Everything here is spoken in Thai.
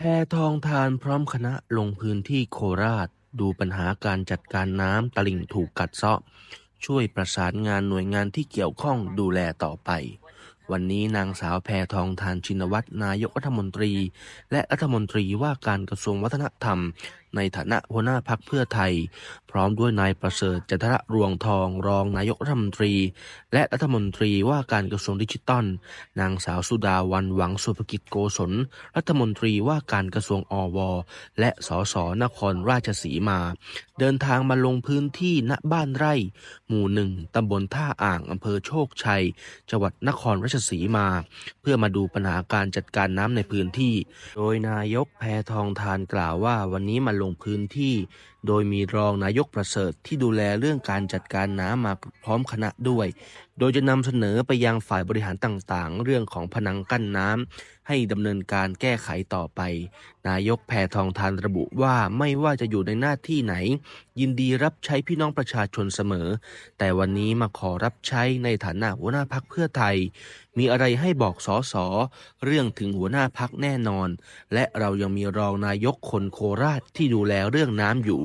แพทองทานพร้อมคณะลงพื้นที่โคราช ดูปัญหาการจัดการน้ำตลิ่งถูกกัดเซาะ ช่วยประสานงานหน่วยงานที่เกี่ยวข้องดูแลต่อไป วันนี้นางสาวแพทองทานชินวัตรนายกรัฐมนตรี และรัฐมนตรีว่าการกระทรวงวัฒนธรรมในฐานะหัวหน้าพักเพื่อไทย พร้อมด้วยนายประเสริฐจันทระรวงทองรองนายกรัฐมนตรี และรัฐมนตรีว่าการกระทรวงดิจิทัล นางสาวสุดาวันหวังสุภกิจโกศลรัฐมนตรีว่าการกระทรวงอว และสสนครราชสีมา เดินทางมาลงพื้นที่ณบ้านไร่ หมู่หนึ่งตำบลท่าอ่างอำเภอโชคชัย จังหวัดนครราชสีมา เพื่อมาดูปัญหาการจัดการน้ำในพื้นที่ โดยนายกแพทองทานกล่าวว่าวันนี้มาลงพื้นที่โดยมีรองนายกประเสริฐที่ดูแลเรื่องการจัดการน้ำมาพร้อมคณะด้วย โดยจะนำเสนอไปยังฝ่ายบริหารต่างๆ เรื่องของพนังกั้นน้ำให้ดำเนินการแก้ไขต่อไป นายกแพทองทานระบุว่าไม่ว่าจะอยู่ในหน้าที่ไหน ยินดีรับใช้พี่น้องประชาชนเสมอ แต่วันนี้มาขอรับใช้ในฐานะหัวหน้าพักเพื่อไทย มีอะไรให้บอกสอสอเรื่องถึงหัวหน้าพักแน่นอน และเรายังมีรองนายกคนโคราชที่ดูแลเรื่องน้ำอยู่